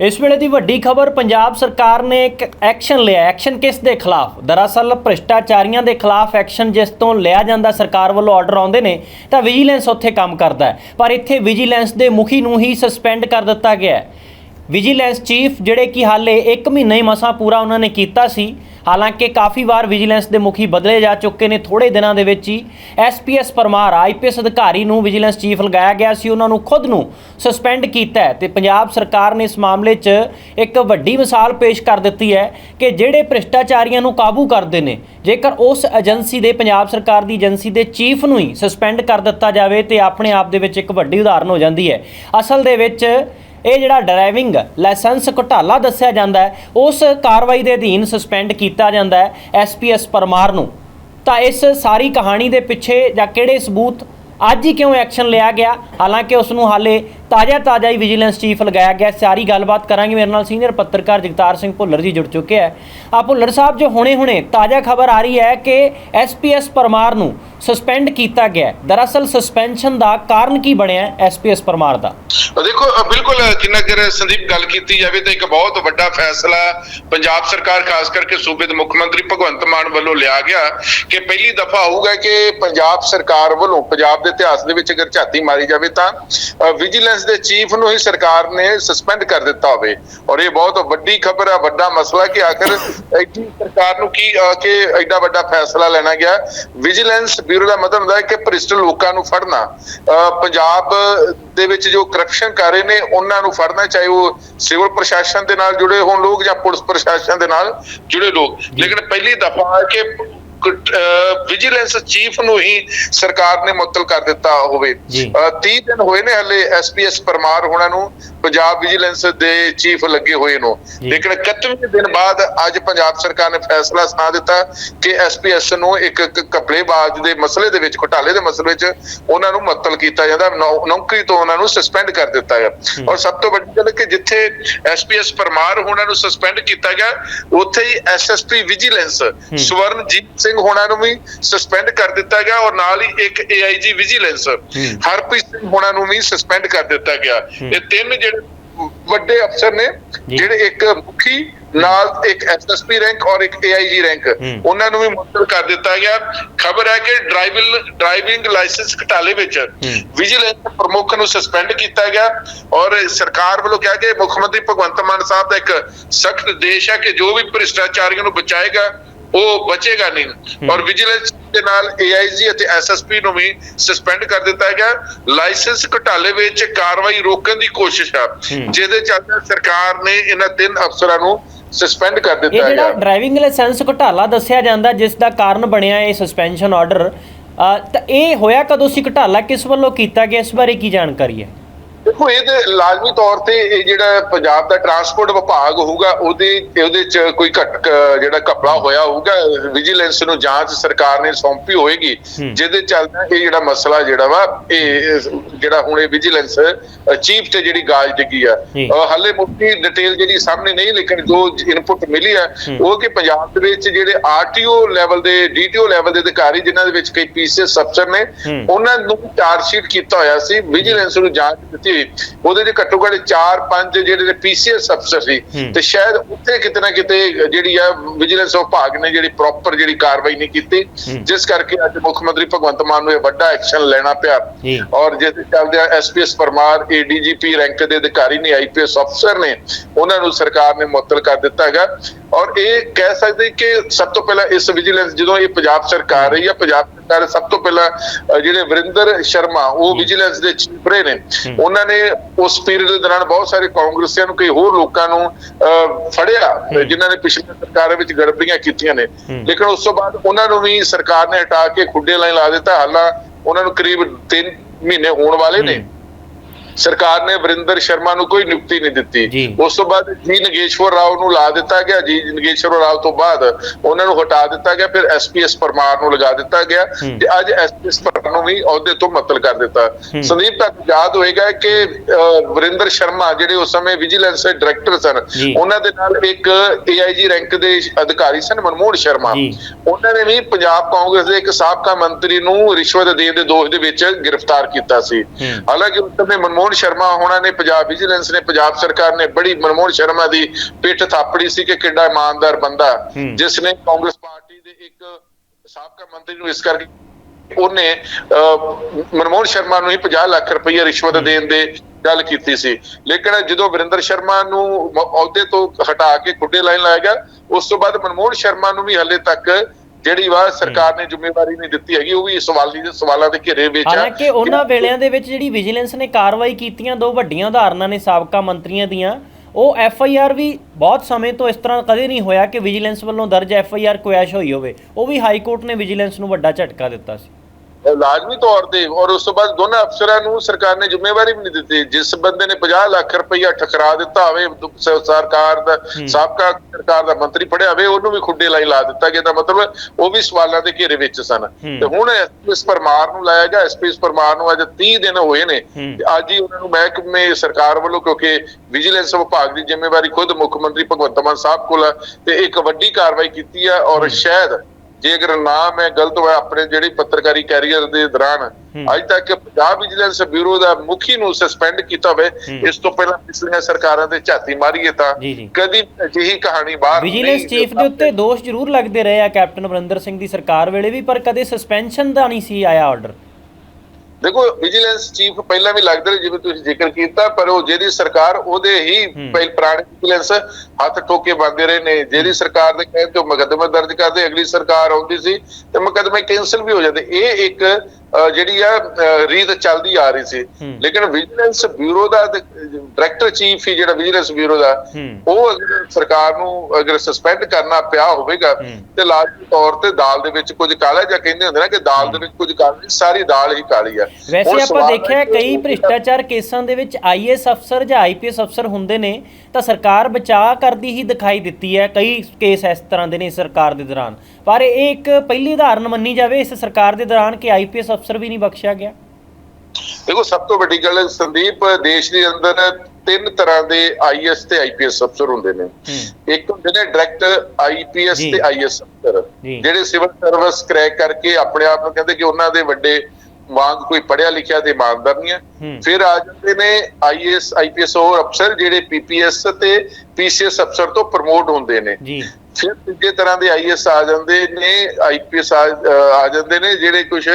ਇਸ ਵੇਲੇ ਦੀ ਵੱਡੀ ਖਬਰ, ਪੰਜਾਬ ਸਰਕਾਰ ਨੇ ਇੱਕ ਐਕਸ਼ਨ ਲਿਆ। ਐਕਸ਼ਨ ਕਿਸ ਦੇ ਖਿਲਾਫ? ਦਰਅਸਲ ਭ੍ਰਿਸ਼ਟਾਚਾਰੀਆਂ ਦੇ ਖਿਲਾਫ ਐਕਸ਼ਨ ਜਿਸ ਤੋਂ ਲਿਆ ਜਾਂਦਾ ਸਰਕਾਰ ਵੱਲੋਂ ਆਰਡਰ ਆਉਂਦੇ ਨੇ, ਤਾਂ ਵਿਜੀਲੈਂਸ ਉੱਥੇ ਕੰਮ ਕਰਦਾ ਹੈ। ਪਰ ਇੱਥੇ ਵਿਜੀਲੈਂਸ ਦੇ ਮੁਖੀ ਨੂੰ ਹੀ ਸਸਪੈਂਡ ਕਰ ਦਿੱਤਾ ਗਿਆ ਹੈ। ਵਿਜੀਲੈਂਸ ਚੀਫ ਜਿਹੜੇ ਕਿ ਹਾਲੇ 1 ਮਹੀਨਾ ਹੀ ਮਸਾਂ ਪੂਰਾ ਉਹਨਾਂ ਨੇ ਕੀਤਾ ਸੀ, ਹਾਲਾਂਕਿ ਕਾਫੀ ਵਾਰ ਵਿਜੀਲੈਂਸ ਦੇ ਮੁਖੀ ਬਦਲੇ ਜਾ ਚੁੱਕੇ ਨੇ ਥੋੜੇ ਦਿਨਾਂ ਦੇ ਵਿੱਚ ਹੀ। ਐਸਪੀਐਸ ਪਰਮਾਰ ਆਈਪੀਐਸ ਅਧਿਕਾਰੀ ਨੂੰ ਵਿਜੀਲੈਂਸ ਚੀਫ ਲਗਾਇਆ ਗਿਆ ਸੀ, ਉਹਨਾਂ ਨੂੰ ਖੁਦ ਨੂੰ ਸਸਪੈਂਡ ਕੀਤਾ ਹੈ ਤੇ ਪੰਜਾਬ ਸਰਕਾਰ ਨੇ ਇਸ ਮਾਮਲੇ 'ਚ ਇੱਕ ਵੱਡੀ ਮਿਸਾਲ ਪੇਸ਼ ਕਰ ਦਿੱਤੀ ਹੈ ਕਿ ਜਿਹੜੇ ਭ੍ਰਿਸ਼ਟਾਚਾਰੀਆਂ ਨੂੰ ਕਾਬੂ ਕਰਦੇ ਨੇ, ਜੇਕਰ ਉਸ ਏਜੰਸੀ ਦੇ ਪੰਜਾਬ ਸਰਕਾਰ ਦੀ ਏਜੰਸੀ ਦੇ ਚੀਫ ਨੂੰ ਹੀ ਸਸਪੈਂਡ ਕਰ ਦਿੱਤਾ ਜਾਵੇ ਤੇ ਆਪਣੇ ਆਪ ਦੇ ਵਿੱਚ ਇੱਕ ਵੱਡੀ ਉਦਾਹਰਨ ਹੋ ਜਾਂਦੀ ਹੈ। ਅਸਲ ਦੇ ਵਿੱਚ ਇਹ ਜਿਹੜਾ ਡਰਾਈਵਿੰਗ ਲਾਇਸੈਂਸ ਘੁਟਾਲਾ ਦੱਸਿਆ ਜਾਂਦਾ ਹੈ, ਉਸ ਕਾਰਵਾਈ ਦੇ ਅਧੀਨ ਸਸਪੈਂਡ ਕੀਤਾ ਜਾਂਦਾ ਹੈ ਐਸਪੀਐਸ ਪਰਮਾਰ ਨੂੰ। ਤਾਂ ਇਸ ਸਾਰੀ ਕਹਾਣੀ ਦੇ ਪਿੱਛੇ ਜਾਂ ਕਿਹੜੇ ਸਬੂਤ ਅੱਜ ਹੀ ਕਿਉਂ ਐਕਸ਼ਨ ਲਿਆ ਗਿਆ? ਹਾਲਾਂਕਿ ਉਸ ਨੂੰ ਹਾਲੇ ਤਾਜ਼ਾ ਤਾਜ਼ਾ ਹੀ ਵਿਜੀਲੈਂਸ ਚੀਫ ਲਗਾਇਆ ਗਿਆ। ਸਾਰੀ ਗੱਲਬਾਤ ਕਰਾਂਗੇ। ਮੇਰੇ ਨਾਲ ਸੀਨੀਅਰ ਪੱਤਰਕਾਰ ਜਗਤਾਰ ਸਿੰਘ ਭੁੱਲਰ ਜੀ ਜੁੜ ਚੁੱਕੇ ਹੈ ਆ ਭੁੱਲਰ ਸਾਹਿਬ, ਜੋ ਹੁਣੇ-ਹੁਣੇ ਤਾਜ਼ਾ ਖਬਰ ਆ ਰਹੀ ਹੈ ਕਿ ਐਸਪੀਐਸ ਪਰਮਾਰ ਨੂੰ ਸਸਪੈਂਡ ਕੀਤਾ ਗਿਆ। ਦਰਅਸਲ ਸਸਪੈਂਸ਼ਨ ਦਾ ਕਾਰਨ ਕੀ ਬਣਿਆ ਐਸਪੀਐਸ ਪਰਮਾਰ ਦਾ? ਦੇਖੋ ਬਿਲਕੁਲ ਜਿੰਨਾ ਚਿਰ ਸੰਦੀਪ ਗੱਲ ਕੀਤੀ ਜਾਵੇ ਤਾਂ ਇੱਕ ਬਹੁਤ ਵੱਡਾ ਫੈਸਲਾ ਪੰਜਾਬ ਸਰਕਾਰ, ਖਾਸ ਕਰਕੇ ਸੂਬੇ ਦੇ ਮੁੱਖ ਮੰਤਰੀ ਭਗਵੰਤ ਮਾਨ ਵੱਲੋਂ ਲਿਆ ਗਿਆ ਕਿ ਪਹਿਲੀ ਦਫਾ ਹੋਊਗਾ ਕਿ ਪੰਜਾਬ ਸਰਕਾਰ ਵੱਲੋਂ ਪੰਜਾਬ ਦੇ ਇਤਿਹਾਸ ਦੇ ਵਿੱਚ ਅਗਰ ਝਾਤੀ ਮਾਰੀ ਜਾਵੇ ਤਾਂ ਵਿਜੀਲੈਂਸ ਦੇ ਚੀਫ ਨੂੰ ਹੀ ਸਰਕਾਰ ਨੇ ਸਸਪੈਂਡ ਕਰ ਦਿੱਤਾ ਹੋਵੇ। ਔਰ ਇਹ ਬਹੁਤ ਵੱਡੀ ਖਬਰ ਹੈ ਵੱਡਾ ਮਸਲਾ ਕਿ ਆਖਰ ਐਡੀ ਸਰਕਾਰ ਨੂੰ ਕੀ ਕਿ ਐਡਾ ਵੱਡਾ ਫੈਸਲਾ ਲੈਣਾ ਗਿਆ। ਵਿਜੀਲੈਂਸ ਬਿਊਰੋ ਦਾ ਮਤਲਬ ਹੁੰਦਾ ਹੈ ਕਿ ਭ੍ਰਿਸ਼ਟ ਲੋਕਾਂ ਨੂੰ ਫੜਨਾ। ਪੰਜਾਬ ਦੇ ਵਿੱਚ ਜੋ ਕਰਪਸ਼ਨ ਕਰ ਰਹੇ ਨੇ ਉਹਨਾਂ ਨੂੰ ਫੜਨਾ ਚਾਹੇ ਉਹ ਸਿਵਲ ਪ੍ਰਸ਼ਾਸਨ ਦੇ ਨਾਲ ਜੁੜੇ ਹੋਣ ਲੋਕ ਜਾਂ ਪੁਲਿਸ ਪ੍ਰਸ਼ਾਸਨ ਦੇ ਨਾਲ ਜੁੜੇ ਲੋਕ। ਲੇਕਿਨ ਪਹਿਲੀ ਦਫਾ ਕਿ ਵਿਜੀਲੈਂਸ ਚੀਫ ਨੂੰ ਹੀ ਸਰਕਾਰ ਨੇ ਮੁਅੱਤਲ ਕਰ ਦਿੱਤਾ ਹੋਵੇ ਜੀ। ਅ, 30 ਦਿਨ ਹੋਏ ਨੇ ਹਲੇ ਐਸਪੀਐਸ ਪਰਮਾਰ ਹੋਣਾ ਨੂੰ ਪੰਜਾਬ ਵਿਜੀਲੈਂਸ ਦੇ ਚੀਫ ਲੱਗੇ ਹੋਏ ਨੂੰ। ਲੇਕਿਨ 31ਵੇਂ ਦਿਨ ਬਾਅਦ ਅੱਜ ਪੰਜਾਬ ਸਰਕਾਰ ਨੇ ਫੈਸਲਾ ਸੁਣਾ ਦਿੱਤਾ ਕਿ ਐਸਪੀਐਸ ਨੂੰ ਇੱਕ ਇੱਕ ਘਪਲੇਬਾਜ਼ ਦੇ ਮਸਲੇ ਦੇ ਵਿੱਚ ਘੁਟਾਲੇ ਦੇ ਮਸਲੇ ਵਿੱਚ ਉਹਨਾਂ ਨੂੰ ਮੁਅੱਤਲ ਕੀਤਾ ਜਾਂਦਾ ਨੌਕਰੀ ਤੋਂ ਉਹਨਾਂ ਨੂੰ ਸਸਪੈਂਡ ਕਰ ਦਿੱਤਾ ਗਿਆ। ਔਰ ਸਭ ਤੋਂ ਵੱਡੀ ਗੱਲ ਕਿ ਜਿੱਥੇ ਐਸਪੀਐਸ ਪਰਮਾਰ ਹੋਣਾ ਨੂੰ ਸਸਪੈਂਡ ਕੀਤਾ ਗਿਆ ਉੱਥੇ ਹੀ ਐਸਐਸਪੀ ਵਿਜੀਲੈਂਸ ਸਵਰਨਜੀਤ ਸਿੰਘ ਹੋਣਾ ਨੂੰ ਵੀ ਸਸਪੈਂਡ ਕਰ ਦਿੱਤਾ ਗਿਆ ਔਰ ਨਾਲ ਹੀ ਇੱਕ ਏਆਈਜੀ ਵਿਜੀਲੈਂਸ ਹਰਪ੍ਰੀਤ ਸਿੰਘ ਹੋਣਾ ਨੂੰ ਵੀ ਸਸਪੈਂਡ ਕਰ ਦਿੱਤਾ ਗਿਆ। ਇਹ ਤਿੰਨ ਜਿਹੜੇ ਵੱਡੇ ਅਫਸਰ ਨੇ। ਜਿਹੜੇ ਇੱਕ ਮੁਖੀ ਨਾਲ ਇੱਕ ਐਸਐਸਪੀ ਰੈਂਕ ਔਰ ਇੱਕ ਏਆਈਜੀ ਰੈਂਕ। ਉਹਨਾਂ ਨੂੰ ਵੀ ਮੁਅੱਤਲ ਕਰ ਦਿੱਤਾ ਗਿਆ। ਖਬਰ ਹੈ ਕਿ ਡਰਾਈਵਿੰਗ ਡਰਾਈਵਿੰਗ ਲਾਇਸੈਂਸ ਘਟਾਲੇ ਵਿੱਚ ਵਿਜੀਲੈਂਸ ਪ੍ਰਮੁੱਖ ਨੂੰ ਸਸਪੈਂਡ ਕੀਤਾ ਗਿਆ ਔਰ ਸਰਕਾਰ ਵੱਲੋਂ ਕਿਹਾ ਕਿ ਮੁੱਖ ਮੰਤਰੀ ਭਗਵੰਤ ਮਾਨ ਸਾਹਿਬ ਦਾ ਇੱਕ ਸਖਤ ਦੇਸ਼ ਹੈ ਕਿ ਜੋ ਵੀ ਭ੍ਰਿਸ਼ਟਾਚਾਰੀਆਂ ਨੂੰ ਬਚਾਏਗਾ ਉਹ ਬਚੇਗਾ ਨਹੀਂ। ਔਰ ਵਿਜੀਲੈਂਸ ਦੇ ਨਾਲ ਏਆਈਜੀ ਅਤੇ ਐਸਐਸਪੀ ਨੂੰ ਵੀ ਸਸਪੈਂਡ ਕਰ ਦਿੱਤਾ ਗਿਆ। ਲਾਇਸੈਂਸ ਘਟਾਲੇ ਵਿੱਚ ਕਾਰਵਾਈ ਰੋਕਣ ਦੀ ਕੋਸ਼ਿਸ਼ ਆ। ਹੂੰ। ਜਿਹਦੇ ਚੱਲਦੇ ਸਰਕਾਰ ਨੇ ਇਹਨਾਂ ਤਿੰਨ ਅਫਸਰਾਂ ਨੂੰ ਸਸਪੈਂਡ ਕਰ ਇਹ ਦਿੱਤਾ ਜਿਹੜਾ ਗਿਆ। ਡਰਾਈਵਿੰਗ ਲਾਇਸੈਂਸ ਘੁਟਾਲਾ ਦੱਸਿਆ ਜਾਂਦਾ ਜਿਸ ਦਾ ਕਾਰਨ ਬਣਿਆ ਇਹ ਸਸਪੈਂਸ਼ਨ ਆਰਡਰ ਤਾਂ ਇਹ ਹੋਇਆ ਕਦੋਂ ਸੀ? ਘੁਟਾਲਾ ਕਿਸ ਵੱਲੋਂ ਕੀਤਾ ਗਿਆ? ਇਸ ਬਾਰੇ ਕੀ ਜਾਣਕਾਰੀ ਹੈ? ਦੇਖੋ ਇਹ ਤੇ ਲਾਜ਼ਮੀ ਤੌਰ ਤੇ ਇਹ ਜਿਹੜਾ ਪੰਜਾਬ ਦਾ ਟਰਾਂਸਪੋਰਟ ਵਿਭਾਗ ਹੋਊਗਾ ਉਹਦੇ ਉਹਦੇ ਚ ਕੋਈ ਘਟ ਜਿਹੜਾ ਕਪੜਾ ਹੋਇਆ ਹੋਊਗਾ ਵਿਜੀਲੈਂਸ ਨੂੰ ਜਾਂਚ ਸਰਕਾਰ ਨੇ ਸੌਂਪੀ ਹੋਏਗੀ। ਜਿਹਦੇ ਚੱਲਦਾ ਇਹ ਜਿਹੜਾ ਮਸਲਾ ਜਿਹੜਾ ਵਾ ਇਹ ਜਿਹੜਾ ਹੁਣ ਇਹ ਵਿਜੀਲੈਂਸ ਚੀਫ ਤੇ ਜਿਹੜੀ ਗਾਜ ਡਿੱਗੀ ਆ ਹਾਲੇ ਮੁੱਢਲੀ ਡਿਟੇਲ ਜਿਹੜੀ ਸਾਹਮਣੇ ਨਹੀਂ ਲੇਕਿਨ ਜੋ ਇਨਪੁਟ ਮਿਲੀ ਆ। ਉਹ ਕਿ ਪੰਜਾਬ ਦੇ ਵਿੱਚ ਜਿਹੜੇ ਆਰਟੀਓ ਲੈਵਲ ਦੇ ਡੀਟੀਓ ਲੈਵਲ ਦੇ ਅਧਿਕਾਰੀ ਜਿਨ੍ਹਾਂ ਦੇ ਵਿੱਚ ਕਈ ਪੀਸੀਐਸ ਅਫਸਰ ਨੇ। ਉਹਨਾਂ ਨੂੰ ਚਾਰਜ ਸ਼ੀਟ ਕੀਤਾ ਹੋਇਆ ਸੀ ਵਿਜੀਲੈਂਸ ਨੂੰ ਜਾਂਚ ਦਿੱਤੀ ਹੋਈ ਉਹਦੇ ਚ ਘੱਟੋ ਘੱਟ 4-5 ਜਿਹੜੇ ਨੇ ਪੀਸੀਐਸ ਅਫਸਰ ਸੀ। ਤੇ ਸ਼ਾਇਦ ਉੱਥੇ ਕਿਤੇ ਨਾ ਕਿਤੇ ਜਿਹੜੀ ਆ ਵਿਜੀਲੈਂਸ ਵਿਭਾਗ ਨੇ ਜਿਹੜੀ ਪ੍ਰੋਪਰ ਜਿਹੜੀ ਕਾਰਵਾਈ ਨਹੀਂ ਕੀਤੀ। ਜਿਸ ਕਰਕੇ ਅੱਜ ਮੁੱਖ ਮੰਤਰੀ ਭਗਵੰਤ ਮਾਨ ਨੂੰ ਇਹ ਵੱਡਾ ਐਕਸ਼ਨ ਲੈਣਾ ਪਿਆ। ਔਰ ਜਿਸ ਦੇ ਚੱਲਦੇ ਆ ਐਸਪੀਐਸ ਪਰਮਾਰ ਏਡੀਜੀਪੀ ਰੈਂਕ ਦੇ ਅਧਿਕਾਰੀ ਨੇ ਆਈਪੀਐਸ ਅਫਸਰ ਨੇ ਉਹਨਾਂ ਨੂੰ ਸਰਕਾਰ ਨੇ ਮੁਅੱਤਲ ਕਰ ਦਿੱਤਾ ਹੈਗਾ ਔਰ ਇਹ ਕਹਿ ਸਕਦੇ ਕਿ ਸਭ ਤੋਂ ਪਹਿਲਾਂ ਇਸ ਵਿਜੀਲੈਂਸ ਜਦੋਂ ਇਹ ਪੰਜਾਬ ਸਰਕਾਰ ਰਹੀ ਆ ਪੰਜਾਬ ਸਰਕਾਰ ਸਭ ਤੋਂ ਪਹਿਲਾਂ ਜਿਹੜੇ ਵਰਿੰਦਰ ਸ਼ਰਮਾ ਉਹ ਵਿਜੀਲੈਂਸ ਦੇ ਚੀਫ ਰਹੇ ਨੇ। ਉਹਨਾਂ ਨੇ ਉਸ ਪੀਰੀਅਡ ਦੇ ਦੌਰਾਨ ਬਹੁਤ ਸਾਰੇ ਕਾਂਗਰਸੀਆਂ ਨੂੰ ਕਈ ਹੋਰ ਲੋਕਾਂ ਨੂੰ ਫੜਿਆ ਜਿਨ੍ਹਾਂ ਨੇ ਪਿਛਲੀ ਸਰਕਾਰ ਵਿੱਚ ਗੜਬੜੀਆਂ ਕੀਤੀਆਂ ਨੇ। ਲੇਕਿਨ ਉਸ ਤੋਂ ਬਾਅਦ ਉਹਨਾਂ ਨੂੰ ਵੀ ਸਰਕਾਰ ਨੇ ਹਟਾ ਕੇ ਖੁੱਡੇ ਲਾਈ ਲਾ ਦਿੱਤਾ। ਹਾਲਾਂ ਉਹਨਾਂ ਨੂੰ ਕਰੀਬ 3 ਮਹੀਨੇ ਹੋਣ ਵਾਲੇ ਨੇ। ਸਰਕਾਰ ਨੇ ਵਰਿੰਦਰ ਸ਼ਰਮਾ ਨੂੰ ਕੋਈ ਨਿਯੁਕਤੀ ਨਹੀਂ। ਦਿੱਤੀ ਉਸ ਤੋਂ ਬਾਅਦ ਜੀ ਨਗੇਸ਼ਵਰ ਰਾਓ ਨੂੰ ਲਾ ਦਿੱਤਾ ਗਿਆ ਜੀ ਨਗੇਸ਼ਵਰ ਰਾਓ ਤੋਂ ਬਾਅਦ ਉਹਨਾਂ ਨੂੰ ਹਟਾ ਦਿੱਤਾ ਗਿਆ ਫਿਰ ਐਸਪੀਐਸ ਪਰਮਾਰ ਨੂੰ ਲਗਾ ਦਿੱਤਾ ਗਿਆ। ਤੇ ਅੱਜ ਐਸਪੀਐਸ ਪਰਮਾਰ ਨੂੰ ਵੀ ਅਹੁਦੇ ਤੋਂ ਮੁਅੱਤਲ ਕਰ ਦਿੱਤਾ। ਸੰਦੀਪ ਤੁਹਾਨੂੰ ਯਾਦ ਹੋਏਗਾ ਕਿ ਵਰਿੰਦਰ ਸ਼ਰਮਾ ਜਿਹੜੇ ਉਸ ਸਮੇਂ ਵਿਜੀਲੈਂਸ ਦੇ ਡਾਇਰੈਕਟਰ ਸਨ। ਉਹਨਾਂ ਦੇ ਨਾਲ ਇੱਕ ਏਆਈਜੀ ਰੈਂਕ ਦੇ ਅਧਿਕਾਰੀ ਸਨ ਮਨਮੋਹਨ ਸ਼ਰਮਾ। ਉਹਨਾਂ ਨੇ ਵੀ ਪੰਜਾਬ ਕਾਂਗਰਸ ਦੇ ਇੱਕ ਸਾਬਕਾ ਮੰਤਰੀ ਨੂੰ ਰਿਸ਼ਵਤ ਦੇਣ ਦੇ ਦੋਸ਼ ਦੇ ਵਿੱਚ ਗ੍ਰਿਫਤਾਰ ਕੀਤਾ ਸੀ। ਹਾਲਾਂਕਿ ਉਸ ਸਮੇਂ ਮਨਮੋਹਨ ਮਨਮੋਹਨ ਸ਼ਰਮਾ ਹੋਣਾ ਨੇ ਪੰਜਾਬ ਵਿਜੀਲੈਂਸ ਨੇ ਪੰਜਾਬ ਸਰਕਾਰ ਨੇ ਬੜੀ ਮਨਮੋਹਨ ਸ਼ਰਮਾ ਦੀ ਪਿੱਠ ਥਾਪੜੀ ਸੀ ਕਿ ਕਿੱਡਾ ਇਮਾਨਦਾਰ ਬੰਦਾ। ਜਿਸ ਨੇ ਕਾਂਗਰਸ ਪਾਰਟੀ ਦੇ ਇੱਕ ਸਾਬਕਾ ਮੰਤਰੀ ਨੂੰ ਇਸ ਕਰਕੇ ਉਹਨੇ ਮਨਮੋਹਨ ਸ਼ਰਮਾ ਨੂੰ ਹੀ 50 ਲੱਖ ਰੁਪਏ ਰਿਸ਼ਵਤ ਦੇਣ ਦੇ ਗੱਲ ਕੀਤੀ ਸੀ ਲੇਕਿਨ ਜਦੋਂ ਵਰਿੰਦਰ ਸ਼ਰਮਾ ਨੂੰ ਅਹੁਦੇ ਤੋਂ ਹਟਾ ਕੇ ਕੁੱਡੇ ਲਾਈਨ ਲਾਇਆ ਗਿਆ ਉਸ ਤੋਂ ਬਾਅਦ ਮਨਮੋਹਨ ਸ਼ਰਮਾ ਨੂੰ ਵੀ ਹਲੇ ਤੱਕ ਜਿਹੜੀ ਵਾ ਸਰਕਾਰ ਨੇ ਜ਼ਿੰਮੇਵਾਰੀ ਨਹੀਂ ਦਿੱਤੀ ਹੈਗੀ ਉਹ ਵੀ ਸਵਾਲੀ ਦੇ ਸਵਾਲਾਂ ਦੇ ਘੇਰੇ ਵਿੱਚ ਆ। ਹਾਲਾਂਕਿ ਉਹਨਾਂ ਵੇਲਿਆਂ ਦੇ ਵਿੱਚ ਜਿਹੜੀ ਵਿਜੀਲੈਂਸ ਨੇ ਕਾਰਵਾਈ ਕੀਤੀਆਂ ਦੋ ਵੱਡੀਆਂ ਉਦਾਹਰਨਾਂ ਨੇ ਸਾਬਕਾ ਮੰਤਰੀਆਂ ਦੀਆਂ ਉਹ ਐਫ ਆਈ ਆਰ ਵੀ ਬਹੁਤ ਸਮੇਂ ਤੋਂ ਇਸ ਤਰ੍ਹਾਂ ਕਦੇ ਨਹੀਂ ਹੋਇਆ ਕਿ ਵਿਜੀਲੈਂਸ ਵੱਲੋਂ ਦਰਜ ਐਫ ਆਈ ਆਰ ਕੁਐਸ਼ ਹੋਈ ਹੋਵੇ। ਉਹ ਵੀ ਹਾਈ ਕੋਰਟ ਨੇ ਵਿਜੀਲੈਂਸ ਨੂੰ ਵੱਡਾ ਝਟਕਾ ਦਿੱਤਾ ਸੀ। ਲਾਜ਼ਮੀ ਤੌਰ ਤੇ ਔਰ ਉਸ ਤੋਂ ਬਾਅਦ ਦੋਨਾਂ ਅਫਸਰਾਂ ਨੂੰ ਸਰਕਾਰ ਨੇ ਜ਼ਿੰਮੇਵਾਰੀ ਵੀ ਨਹੀਂ ਦਿੱਤੀ। ਜਿਸ ਬੰਦੇ ਨੇ 50 ਲੱਖ ਰੁਪਈਆ ਠਕਰਾ ਦਿੱਤਾ ਹੋਵੇ ਸਰਕਾਰ ਦਾ ਸਾਬਕਾ ਸਰਕਾਰ ਦਾ ਮੰਤਰੀ ਫੜਿਆ ਹੋਵੇ ਉਹਨੂੰ ਵੀ ਖੁੱਡੇ ਲਾਈ ਲਾ ਦਿੱਤਾ ਗਿਆ। ਦਾ ਮਤਲਬ ਉਹ ਵੀ ਸਵਾਲਾਂ ਦੇ ਘੇਰੇ ਵਿੱਚ ਸਨ। ਤੇ ਹੁਣ ਇਸ ਪਰਮਾਰ ਨੂੰ ਲਾਇਆ ਗਿਆ। ਐਸਪੀਐਸ ਪਰਮਾਰ ਨੂੰ ਅੱਜ 30 ਦਿਨ ਹੋਏ ਨੇ। ਤੇ ਅੱਜ ਹੀ ਉਹਨਾਂ ਨੂੰ ਮਹਿਕਮੇ ਸਰਕਾਰ ਵੱਲੋਂ ਕਿਉਂਕਿ ਵਿਜੀਲੈਂਸ ਵਿਭਾਗ ਦੀ ਜ਼ਿੰਮੇਵਾਰੀ ਖੁਦ ਮੁੱਖ ਮੰਤਰੀ ਭਗਵੰਤ ਮਾਨ ਸਾਹਿਬ ਕੋਲ ਹੈ ਤੇ ਇੱਕ ਵੱਡੀ ਕਾਰਵਾਈ ਕੀਤੀ ਹੈ ਔਰ ਸ਼ਾਇਦ ਜੇਕਰ ਨਾ ਮੈਂ ਗਲਤ ਹੋਇਆ ਆਪਣੇ ਜਿਹੜੀ ਪੱਤਰਕਾਰੀ ਕੈਰੀਅਰ ਦੇ ਦੌਰਾਨ। ਅੱਜ ਤੱਕ ਪੰਜਾਬ ਵਿਜੀਲੈਂਸ ਬਿਊਰੋ ਦਾ ਮੁਖੀ ਨੂੰ ਸਸਪੈਂਡ ਕੀਤਾ ਹੋਵੇ। ਇਸ ਤੋਂ ਪਹਿਲਾਂ ਪਿਛਲੀਆਂ ਸਰਕਾਰਾਂ ਦੇ ਝਾਤੀ ਮਾਰੀਏ ਤਾਂ ਜੀ, ਜੀ। ਕਦੀ ਅਜਿਹੀ ਕਹਾਣੀ ਬਾਹਰ ਵਿਜੀਲੈਂਸ ਚੀਫ ਦੇ ਉੱਤੇ ਦੋਸ਼ ਜ਼ਰੂਰ ਲੱਗਦੇ ਰਹੇ ਆ ਕੈਪਟਨ ਅਮਰਿੰਦਰ ਸਿੰਘ ਦੀ ਸਰਕਾਰ ਵੇਲੇ ਵੀ ਪਰ ਕਦੇ ਸਸਪੈਂਸ਼ਨ ਦਾ ਨਹੀਂ ਸੀ ਆਇਆ ਆਰਡਰ ਦੇਖੋ ਵਿਜੀਲੈਂਸ ਚੀਫ ਪਹਿਲਾਂ ਵੀ ਲੱਗਦੇ ਨੇ ਜਿਵੇਂ ਤੁਸੀਂ ਜ਼ਿਕਰ ਕੀਤਾ ਪਰ ਉਹ ਜਿਹਦੀ ਸਰਕਾਰ ਉਹਦੇ ਹੀ ਪੁਰਾਣੇ ਵਿਜੀਲੈਂਸ ਹੱਥ ਠੋਕੇ ਬੰਦੇ ਰਹੇ ਨੇ। ਜਿਹਦੀ ਸਰਕਾਰ ਦੇ ਕਹਿਣ ਤੇ ਮੁਕੱਦਮਾ ਦਰਜ ਕਰਦੇ ਅਗਲੀ ਸਰਕਾਰ ਆਉਂਦੀ ਸੀ ਤੇ ਮੁਕੱਦਮੇ ਕੈਂਸਲ ਵੀ ਹੋ ਜਾਂਦੇ। ਇਹ ਇੱਕ ਜਿਹੜੀ ਆ ਰੀਤ ਚੱਲਦੀ ਆ ਰਹੀ ਸੀ। ਲੇਕਿਨ ਵਿਜੀਲੈਂਸ ਬਿਊਰੋ ਦਾ ਡਾਇਰੈਕਟਰ ਚੀਫ ਹੀ ਜਿਹੜਾ ਵਿਜੀਲੈਂਸ ਬਿਊਰੋ ਦਾ। ਉਹ ਅਗਰ ਸਰਕਾਰ ਨੂੰ ਅਗਰ ਸਸਪੈਂਡ ਕਰਨਾ ਪਿਆ ਹੋਵੇਗਾ। ਤੇ ਲਾਜ਼ਮੀ ਤੌਰ ਤੇ ਦਾਲ ਦੇ ਵਿੱਚ ਕੁਝ ਕਾਲਾ ਜਾਂ ਕਹਿੰਦੇ ਹੁੰਦੇ ਨਾ ਕਿ ਦਾਲ ਦੇ ਵਿੱਚ ਕੁਝ ਕਾਲਾ ਨਹੀਂ ਸਾਰੀ ਦਾਲ ਹੀ ਕਾਲੀ ਆ ਵੈਸੇ ਆਪਾਂ ਦੇਖਿਆ ਕਈ ਭ੍ਰਿਸ਼ਟਾਚਾਰ ਕੇਸਾਂ ਦੇ ਵਿੱਚ ਆਈਐਸ ਅਫਸਰ ਜਾਂ ਆਈਪੀਐਸ ਅਫਸਰ ਹੁੰਦੇ ਨੇ ਤਾਂ ਸਰਕਾਰ ਬਚਾਅ ਕਰਦੀ ਹੀ ਦਿਖਾਈ ਦਿੱਤੀ ਹੈ। ਕਈ ਕੇਸ ਇਸ ਤਰ੍ਹਾਂ ਦੇ ਨੇ ਸਰਕਾਰ ਦੇ ਦੌਰਾਨ। ਪਰ ਇਹ ਇੱਕ ਪਹਿਲੀ ਉਦਾਹਰਨ ਮੰਨੀ ਜਾਵੇ ਇਸ ਸਰਕਾਰ ਦੇ ਦੌਰਾਨ ਕਿ ਆਈਪੀਐਸ ਅਫਸਰ ਵੀ ਨਹੀਂ ਬਖਸ਼ਿਆ ਗਿਆ। ਦੇਖੋ ਸਭ ਤੋਂ ਵੱਡੀ ਗੱਲ ਹੈ, ਸੰਦੀਪ ਦੇਸ਼ ਦੇ ਅੰਦਰ ਤਿੰਨ ਤਰ੍ਹਾਂ ਦੇ ਆਈਐਸ ਤੇ ਆਈਪੀਐਸ ਅਫਸਰ ਹੁੰਦੇ ਨੇ। ਇੱਕ ਹੁੰਦੇ ਨੇ ਡਾਇਰੈਕਟ ਆਈਪੀਐਸ। ਤੇ ਆਈਐਸ ਅਫਸਰ। ਜਿਹੜੇ ਸਿਵਲ ਸਰਵਿਸ ਕਰੈਕ ਕਰਕੇ ਆਪਣੇ ਆਪ ਨੂੰ ਕਹਿੰਦੇ ਕਿ ਉਹਨਾਂ ਦੇ ਵੱਡੇ ਵਾਂਗ ਕੋਈ ਪੜਿਆ ਲਿਖਿਆ ਤੇ ਇਮਾਨਦਾਰ ਨਹੀਂ ਹੈ। ਫਿਰ ਆ ਜਾਂਦੇ ਨੇ ਆਈਐਸ ਆਈਪੀਐਸ ਹੋਰ ਅਫਸਰ ਜਿਹੜੇ ਪੀਪੀਐਸ ਤੇ ਪੀਸੀਐਸ ਅਫਸਰ ਤੋਂ ਪ੍ਰਮੋਟ ਹੁੰਦੇ ਨੇ। ਜੀ। ਫਿਰ ਤੀਜੇ ਤਰ੍ਹਾਂ ਦੇ ਆਈਐਸ ਆ ਜਾਂਦੇ ਨੇ ਆਈਪੀਐਸ ਆ ਜਾਂਦੇ ਨੇ ਜਿਹੜੇ ਕੁਝ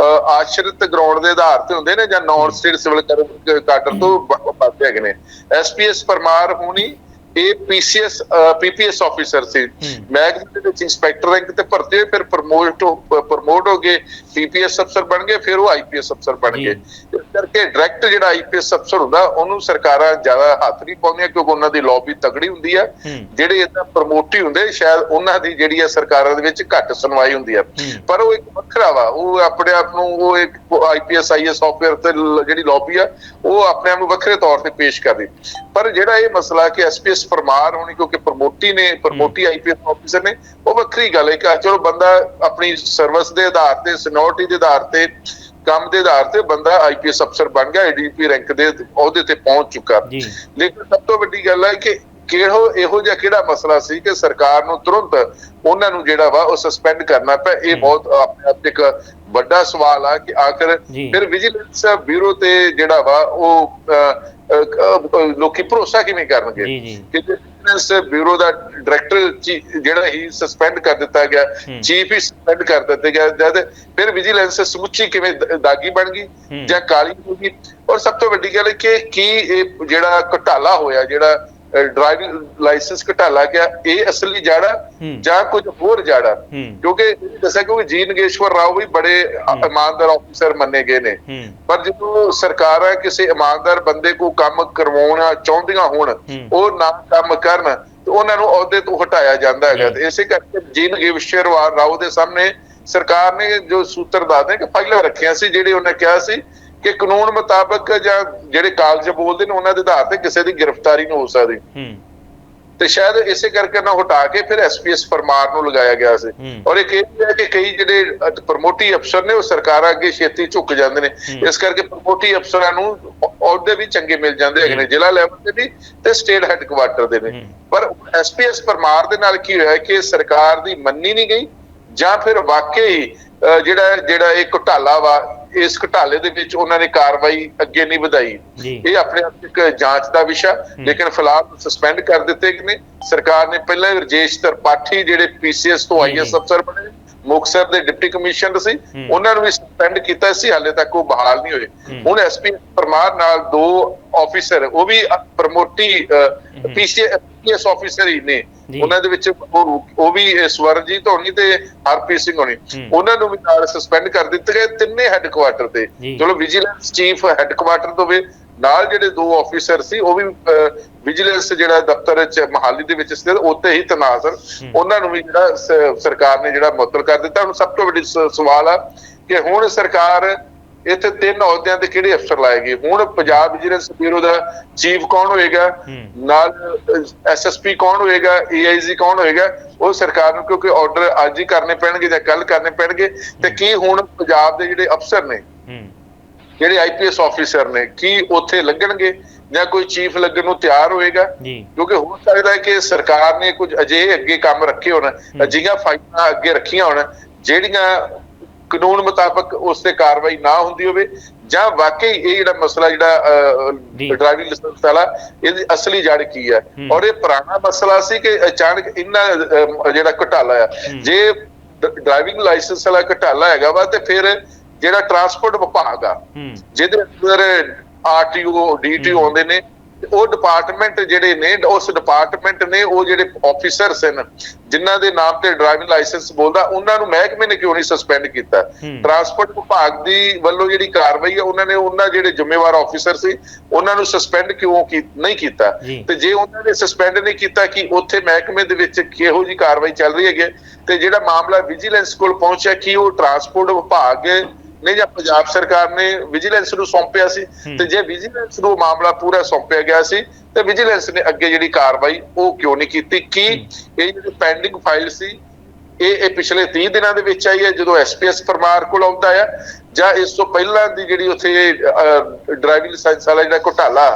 ਆਸ਼ਰਿਤ ਗਰਾਊਂਡ ਦੇ ਆਧਾਰ ਤੇ ਹੁੰਦੇ ਨੇ ਜਾਂ ਨਾਨ ਸਟੇਟ ਸਿਵਲ ਕਾਡਰ ਤੋਂ ਪਾਸੇ ਹੈਗੇ ਨੇ। ਐਸਪੀਐਸ ਪਰਮਾਰ ਹੋਣੀ ਇਹ ਪੀਸੀਐਸ ਪੀਪੀਐਸ ਆਫੀਸਰ ਸੀ ਹੂੰ। ਮੈਗਜ਼ੀਨ ਦੇ ਵਿੱਚ ਇੰਸਪੈਕਟਰ ਰੈਂਕ ਤੇ ਭਰਤੀ ਹੋਏ ਫਿਰ ਪ੍ਰਮੋਟ ਪ੍ਰਮੋਟ ਹੋ ਗਏ ਪੀਪੀਐਸ ਅਫਸਰ ਬਣ ਗਏ ਫਿਰ ਉਹ ਆਈਪੀਐਸ ਅਫਸਰ ਬਣ। ਗਏ ਇਸ ਕਰਕੇ ਡਾਇਰੈਕਟ ਜਿਹੜਾ ਆਈਪੀਐਸ ਅਫਸਰ ਹੁੰਦਾ ਉਹਨੂੰ ਸਰਕਾਰਾਂ ਜ਼ਿਆਦਾ ਹੱਥ ਨਹੀਂ ਪਾਉਂਦੀਆਂ ਕਿਉਂਕਿ ਉਹਨਾਂ ਦੀ ਲੌਬੀ ਤਗੜੀ ਹੁੰਦੀ ਆ ਹੂੰ। ਜਿਹੜੇ ਇਦਾਂ ਪ੍ਰਮੋਟੀ ਹੁੰਦੇ ਸ਼ਾਇਦ ਉਹਨਾਂ ਦੀ ਜਿਹੜੀ ਆ ਸਰਕਾਰਾਂ ਦੇ ਵਿੱਚ ਘੱਟ ਸੁਣਵਾਈ ਹੁੰਦੀ ਆ ਹੂੰ। ਪਰ ਉਹ ਇੱਕ ਵੱਖਰਾ ਵਾ ਉਹ ਆਪਣੇ ਆਪ ਨੂੰ ਉਹ ਇੱਕ ਆਈਪੀਐਸ ਆਈਐਸ ਸੌਫਟਵੇਅਰ ਤੇ ਜਿਹੜੀ ਲੌਬੀ ਆ ਉਹ ਆਪਣੇ ਆਪ ਨੂੰ ਵੱਖਰੇ ਤੌਰ ਤੇ ਪੇਸ਼ ਕਰਦੀ ਪਰ ਜਿਹੜਾ ਇਹ ਮਸਲਾ ਕਿ ਐਸਪੀਐਸ ਪਰਮਾਰ ਹੋਣੀ ਕਿਉਂਕਿ ਪ੍ਰਮੋਟੀ ਨੇ ਪ੍ਰਮੋਟੀ ਆਈਪੀਐਸ ਆਫੀਸਰ ਨੇ ਉਹ ਵੱਖਰੀ ਗੱਲ ਹੈ ਕਿ ਚਲੋ ਬੰਦਾ ਆਪਣੀ ਸਰਵਿਸ ਦੇ ਆਧਾਰ ਤੇ ਸੀਨੀਅਰਿਟੀ ਦੇ ਆਧਾਰ ਤੇ ਕੰਮ ਦੇ ਆਧਾਰ ਤੇ ਬੰਦਾ ਆਈਪੀਐਸ ਅਫਸਰ ਬਣ ਗਿਆ ਏਡੀਪੀ ਰੈਂਕ ਦੇ ਅਹੁਦੇ ਤੇ ਪਹੁੰਚ ਚੁੱਕਾ। ਜੀ। ਲੇਕਿਨ ਸਭ ਤੋਂ ਵੱਡੀ ਗੱਲ ਹੈ ਕਿ ਕਿਹੋ ਇਹੋ ਜਿਹਾ ਕਿਹੜਾ ਮਸਲਾ ਸੀ ਕਿ ਸਰਕਾਰ ਨੂੰ ਤੁਰੰਤ ਉਹਨਾਂ ਨੂੰ ਜਿਹੜਾ ਵਾ ਉਹ ਸਸਪੈਂਡ ਕਰਨਾ ਪਿਆ ਇਹ ਬਹੁਤ ਆਪਣੇ ਆਪ ਇੱਕ ਵੱਡਾ ਸਵਾਲ ਆ ਕਿ ਆਖਰ। ਫਿਰ ਵਿਜੀਲੈਂਸ ਬਿਊਰੋ ਤੇ ਜਿਹੜਾ ਵਾ ਉਹ ਲੋਕੀ ਭਰੋਸਾ ਕਿਵੇਂ ਕਰਨਗੇ ਕਿ ਵਿਜੀਲੈਂਸ ਬਿਊਰੋ ਦਾ ਡਾਇਰੈਕਟਰ ਜਿਹੜਾ ਹੀ ਸਸਪੈਂਡ ਕਰ ਦਿੱਤਾ ਗਿਆ। ਚੀਫ ਹੀ ਸਸਪੈਂਡ ਕਰ ਦਿੱਤੇ ਗਿਆ ਜਦ ਫਿਰ ਵਿਜੀਲੈਂਸ ਸਮੁੱਚੀ ਕਿਵੇਂ ਦਾਗੀ ਬਣ ਗਈ। ਜਾਂ ਕਾਲੀ ਹੋ ਗਈ ਔਰ ਸਭ ਤੋਂ ਵੱਡੀ ਗੱਲ ਕਿ ਕੀ ਇਹ ਜਿਹੜਾ ਘਟਾਲਾ ਹੋਇਆ ਜਿਹੜਾ ਡਰਾਈਵਿੰਗ ਲਾਇਸੈਂਸ ਘਟਾਲਾ ਗਿਆ ਇਹ ਅਸਲੀ ਜਾੜਾ। ਜਾਂ ਕੁਝ ਹੋਰ ਜਾੜਾ ਕਿਉਂਕਿ ਦੱਸਿਆ ਕਿਉਂਕਿ ਜੀ ਨਗੇਸ਼ਵਰ ਰਾਓ ਵੀ ਬੜੇ ਇਮਾਨਦਾਰ ਆਫੀਸਰ ਮੰਨੇ ਗਏ ਨੇ ਪਰ ਜਦੋਂ ਸਰਕਾਰਾਂ ਕਿਸੇ ਇਮਾਨਦਾਰ ਬੰਦੇ ਕੋ ਕੰਮ ਕਰਵਾਉਣਾ ਚਾਹੁੰਦੀਆਂ ਹੋਣ। ਉਹ ਨਾ ਕੰਮ ਕਰਨ ਤੇ ਉਹਨਾਂ ਨੂੰ ਅਹੁਦੇ ਤੋਂ ਹਟਾਇਆ ਜਾਂਦਾ ਹੈਗਾ ਜੀ। ਤੇ ਇਸੇ ਕਰਕੇ ਜੀਨ ਗਿਵਸ਼ਰ ਰਾਓ ਦੇ ਸਾਹਮਣੇ ਸਰਕਾਰ ਨੇ ਜੋ ਸੂਤਰ ਦੱਸਦੇ ਕਿ ਫਾਈਲਾਂ ਰੱਖੀਆਂ ਸੀ ਜਿਹੜੇ ਉਹਨੇ ਕਿਹਾ ਸੀ ਕਿ ਕਾਨੂੰਨ ਮੁਤਾਬਕ ਜਾਂ ਜਿਹੜੇ ਕਾਗਜ਼ ਬੋਲਦੇ ਨੇ ਉਹਨਾਂ ਦੇ ਆਧਾਰ ਤੇ ਕਿਸੇ ਦੀ ਗ੍ਰਿਫਤਾਰੀ ਨਹੀਂ ਹੋ ਸਕਦੀ ਹੂੰ ਤੇ ਸ਼ਾਇਦ ਇਸੇ ਕਰਕੇ ਨਾ ਹਟਾ ਕੇ ਫਿਰ ਐਸਪੀਐਸ ਫਰਮਾਰ ਨੂੰ ਲਗਾਇਆ ਗਿਆ ਸੀ। ਔਰ ਇਹ ਵੀ ਹੈ ਕਿ ਕਈ ਜਿਹੜੇ ਪ੍ਰਮੋਟੀ ਅਫਸਰ ਨੇ ਉਹ ਸਰਕਾਰਾਂ ਅੱਗੇ ਛੇਤੀ ਝੁਕ ਜਾਂਦੇ ਨੇ। ਇਸ ਕਰਕੇ ਪ੍ਰਮੋਟੀ ਅਫਸਰਾਂ ਨੂੰ ਅਹੁਦੇ ਵੀ ਚੰਗੇ ਮਿਲ ਜਾਂਦੇ ਹੈਗੇ ਨੇ ਜ਼ਿਲ੍ਹਾ ਲੈਵਲ ਤੇ ਵੀ ਤੇ ਸਟੇਟ ਹੈੱਡਕੁਆਟਰ ਦੇ ਨੇ। ਪਰ ਐਸਪੀਐਸ ਪਰਮਾਰ ਦੇ ਨਾਲ ਕੀ ਹੋਇਆ ਕਿ ਸਰਕਾਰ ਦੀ ਮੰਨੀ ਨਹੀਂ ਗਈ ਜਾਂ ਫਿਰ ਵਾਕਈ ਜਿਹੜਾ ਜਿਹੜਾ ਇਹ ਘੁਟਾਲਾ ਵਾ ਇਸ ਘਟਾਲੇ ਦੇ ਵਿੱਚ ਉਹਨਾਂ ਨੇ ਕਾਰਵਾਈ ਅੱਗੇ ਨਹੀਂ ਵਧਾਈ ਇਹ ਆਪਣੇ ਆਪ ਇੱਕ ਜਾਂਚ ਦਾ ਵਿਸ਼ਾ ਲੇਕਿਨ ਫਿਲਹਾਲ ਸਸਪੈਂਡ ਕਰ ਦਿੱਤੇ ਨੇ ਸਰਕਾਰ ਨੇ ਪਹਿਲਾਂ ਹੀ ਰਜੇਸ਼ ਤਰਪਾਠੀ ਜਿਹੜੇ ਪੀਸੀਐਸ ਤੋਂ ਆਈਐਸ। ਅਫਸਰ ਬਣੇ ਮੁਕਤਸਰ ਦੇ ਡਿਪਟੀ ਕਮਿਸ਼ਨਰ ਸੀ। ਉਹਨਾਂ ਨੂੰ ਵੀ ਸਸਪੈਂਡ ਕੀਤਾ ਸੀ ਹਾਲੇ ਤੱਕ ਉਹ ਬਹਾਲ ਨਹੀਂ ਹੋਏ। ਹੁਣ ਐਸਪੀ ਪਰਮਾਰ ਨਾਲ ਦੋ ਆਫੀਸਰ ਉਹ ਵੀ ਪ੍ਰਮੋਟੀ ਪੀਸੀਐਸ ਆਫੀਸਰ ਹੀ ਨੇ। ਉਹਨਾਂ ਦੇ ਵਿੱਚ ਉਹ ਵੀ ਸਵਰਜੀਤ ਹੋਣੀ ਤੇ ਹਰਪ੍ਰੀਤ ਸਿੰਘ ਹੋਣੀ। ਉਹਨਾਂ ਨੂੰ ਵੀ ਨਾਲ ਸਸਪੈਂਡ ਕਰ ਦਿੱਤੇ ਗਏ ਤਿੰਨੇ ਹੈੱਡਕੁਆਟਰ ਤੇ। ਚਲੋ ਵਿਜੀਲੈਂਸ ਚੀਫ ਹੈੱਡਕੁਆਟਰ ਤੋਂ ਵੀ ਨਾਲ ਜਿਹੜੇ ਦੋ ਆਫੀਸਰ ਸੀ ਉਹ ਵੀ ਵਿਜੀਲੈਂਸ ਜਿਹੜਾ ਦਫ਼ਤਰ ਚ ਮਹਾਲੀ ਦੇ ਵਿੱਚ ਸਥਿਤ ਉੱਤੇ ਹੀ ਸਨ ਉਹਨਾਂ ਨੂੰ ਵੀ ਜਿਹੜਾ ਸਰਕਾਰ ਨੇ ਜਿਹੜਾ ਮੁਅੱਤਲ ਕਰ ਦਿੱਤਾ। ਹੁਣ ਸਭ ਤੋਂ ਵੱਡੀ ਸਵਾਲ ਆ ਕਿ ਹੁਣ ਸਰਕਾਰ ਇੱਥੇ ਤਿੰਨ ਅਹੁਦਿਆਂ ਤੇ ਕਿਹੜੇ ਅਫਸਰ ਲਾਏਗੀ ਹੁਣ ਪੰਜਾਬ ਵਿਜੀਲੈਂਸ ਬਿਊਰੋ ਦਾ ਚੀਫ ਕੌਣ ਹੋਏਗਾ। ਨਾਲ ਐਸਐਸਪੀ ਕੌਣ ਹੋਏਗਾ? ਏਆਈਜੀ ਕੌਣ ਹੋਏਗਾ? ਉਹ ਸਰਕਾਰ ਨੂੰ ਕਿਉਂਕਿ ਆਰਡਰ ਅੱਜ ਹੀ ਕਰਨੇ ਪੈਣਗੇ ਜਾਂ ਕੱਲ ਕਰਨੇ ਪੈਣਗੇ ਤੇ ਕੀ ਹੁਣ ਪੰਜਾਬ ਦੇ ਜਿਹੜੇ ਅਫਸਰ ਨੇ ਜਿਹੜੇ ਆਈਪੀਐਸ ਆਫੀਸਰ ਨੇ ਕੀ ਉੱਥੇ ਲੱਗਣਗੇ? ਜਾਂ ਕੋਈ ਚੀਫ ਲੱਗਣ ਨੂੰ ਤਿਆਰ ਹੋਏਗਾ? ਕਿਉਂਕਿ ਹੋ ਸਕਦਾ ਹੈ ਕਿ ਸਰਕਾਰ ਨੇ ਕੁਝ ਅਜਿਹੇ ਅੱਗੇ ਕੰਮ ਰੱਖੇ ਹੋਣ ਅਜਿਹੀਆਂ ਫਾਈਲਾਂ ਅੱਗੇ ਰੱਖੀਆਂ ਹੋਣ ਜਿਹੜੀਆਂ ਕਾਨੂੰਨ ਮੁਤਾਬਕ ਉਸ ਤੇ ਕਾਰਵਾਈ ਨਾ ਹੁੰਦੀ ਹੋਵੇ ਜਾਂ ਵਾਕਈ ਇਹ ਜਿਹੜਾ ਮਸਲਾ। ਜਿਹੜਾ ਡਰਾਈਵਿੰਗ ਲਾਇਸੈਂਸ ਵਾਲਾ ਇਹਦੀ ਅਸਲੀ ਜੜ ਕੀ ਹੈ। ਔਰ ਇਹ ਪੁਰਾਣਾ ਮਸਲਾ ਸੀ ਕਿ ਅਚਾਨਕ ਇੰਨਾ ਜਿਹੜਾ ਘਟਾਲਾ ਆ। ਜੇ ਡਰਾਈਵਿੰਗ ਲਾਇਸੈਂਸ ਵਾਲਾ ਘਟਾਲਾ ਹੈਗਾ ਵਾ ਤੇ ਫਿਰ ਜਿਹੜਾ ਟਰਾਂਸਪੋਰਟ ਵਿਭਾਗ ਆ ਜਿਹਦੇ ਅੰਦਰ ਆਰਟੀਓ ਡੀਟੀਓ। ਆਉਂਦੇ ਨੇ ਉਹ ਡਿਪਾਰਟਮੈਂਟ ਜਿਹੜੇ ਨੇ ਉਸ ਡਿਪਾਰਟਮੈਂਟ ਨੇ ਉਹ ਜਿਹੜੇ ਆਫੀਸਰਸ ਹਨ ਜਿਨ੍ਹਾਂ ਦੇ ਨਾਮ ਤੇ ਡਰਾਈਵਿੰਗ ਲਾਇਸੈਂਸ ਬੋਲਦਾ ਉਹਨਾਂ ਨੂੰ ਮਹਿਕਮੇ ਨੇ ਕਿਉਂ ਨਹੀਂ ਸਸਪੈਂਡ ਕੀਤਾ। ਟਰਾਂਸਪੋਰਟ ਵਿਭਾਗ ਦੀ ਵੱਲੋਂ ਜਿਹੜੀ ਕਾਰਵਾਈ ਹੈ ਉਹਨਾਂ ਨੇ ਉਹਨਾਂ ਜਿਹੜੇ ਜ਼ਿੰਮੇਵਾਰ ਆਫੀਸਰ ਸੀ ਉਹਨਾਂ ਨੂੰ ਸਸਪੈਂਡ ਕਿਉਂ ਨਹੀਂ ਕੀਤਾ। ਤੇ ਜੇ ਉਹਨਾਂ ਨੇ ਸਸਪੈਂਡ ਨਹੀਂ ਕੀਤਾ ਕਿ ਉੱਥੇ ਮਹਿਕਮੇ ਦੇ ਵਿੱਚ ਕਿਹੋ ਜੀ ਕਾਰਵਾਈ ਚੱਲ ਰਹੀ ਹੈਗੀ ਤੇ ਜਿਹੜਾ ਮਾਮਲਾ ਵਿਜੀਲੈਂਸ ਕੋਲ ਪਹੁੰਚਿਆ ਕਿ ਉਹ ਟਰਾਂਸਪੋਰਟ ਵਿਭਾਗ ਨੇ ਜਾਂ ਪੰਜਾਬ ਸਰਕਾਰ ਨੇ ਵਿਜੀਲੈਂਸ ਨੂੰ ਸੌਂਪਿਆ ਸੀ। ਤੇ ਜੇ ਵਿਜੀਲੈਂਸ ਨੂੰ ਮਾਮਲਾ ਪੂਰਾ ਸੌਂਪਿਆ ਗਿਆ ਸੀ ਤੇ ਵਿਜੀਲੈਂਸ ਨੇ ਅੱਗੇ ਜਿਹੜੀ ਕਾਰਵਾਈ ਉਹ ਕਿਉਂ ਨਹੀਂ ਕੀਤੀ ਕੀ ਇਹ ਜਿਹੜੀ ਪੈਂਡਿੰਗ ਫਾਈਲ ਸੀ ਇਹ ਇਹ ਪਿਛਲੇ 30 ਦਿਨਾਂ ਦੇ ਵਿੱਚ ਆਈ ਹੈ ਜਦੋਂ ਐਸਪੀਐਸ ਪਰਮਾਰ ਕੋਲ ਆਉਂਦਾ ਆ ਜਾਂ ਇਸ ਤੋਂ ਪਹਿਲਾਂ ਦੀ ਜਿਹੜੀ ਉੱਥੇ ਡਰਾਈਵਿੰਗ ਲਾਇਸੈਂਸ ਵਾਲਾ ਜਿਹੜਾ ਘੁਟਾਲਾ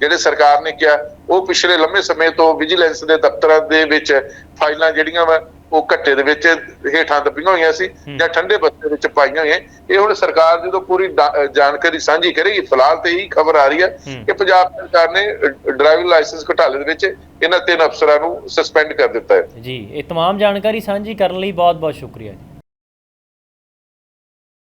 ਜਿਹੜੇ ਸਰਕਾਰ ਨੇ ਕਿਹਾ ਉਹ ਪਿਛਲੇ ਲੰਮੇ ਸਮੇਂ ਤੋਂ ਵਿਜੀਲੈਂਸ ਦੇ ਦਫ਼ਤਰਾਂ ਦੇ ਵਿੱਚ ਫਾਈਲਾਂ ਜਿਹੜੀਆਂ ਵਾ ਉਹ ਘੱਟੇ ਦੇ ਵਿੱਚ ਹੇਠਾਂ ਦੱਬੀਆਂ ਹੋਈਆਂ ਸੀ ਹੂੰ। ਜਾਂ ਠੰਡੇ ਬਸਤੇ ਵਿੱਚ ਪਾਈਆਂ ਹੋਈਆਂ ਇਹ ਹੁਣ ਸਰਕਾਰ ਜਦੋਂ ਪੂਰੀ ਦਾ- ਜਾਣਕਾਰੀ ਸਾਂਝੀ ਕਰੇਗੀ ਫਿਲਹਾਲ ਤੇ ਇਹੀ ਖਬਰ ਆ ਰਹੀ ਹੈ ਹੂੰ। ਕਿ ਪੰਜਾਬ ਸਰਕਾਰ ਨੇ ਡਰਾਈਵਿੰਗ ਲਾਇਸੈਂਸ ਘੁਟਾਲੇ ਦੇ ਵਿੱਚ ਇਹਨਾਂ ਤਿੰਨ ਅਫਸਰਾਂ ਨੂੰ ਸਸਪੈਂਡ ਕਰ ਦਿੱਤਾ ਹੈ ਜੀ ਇਹ तमाम ਜਾਣਕਾਰੀ ਸਾਂਝੀ ਕਰਨ ਲਈ ਬਹੁਤ ਬਹੁਤ ਸ਼ੁਕਰੀਆ ਜੀ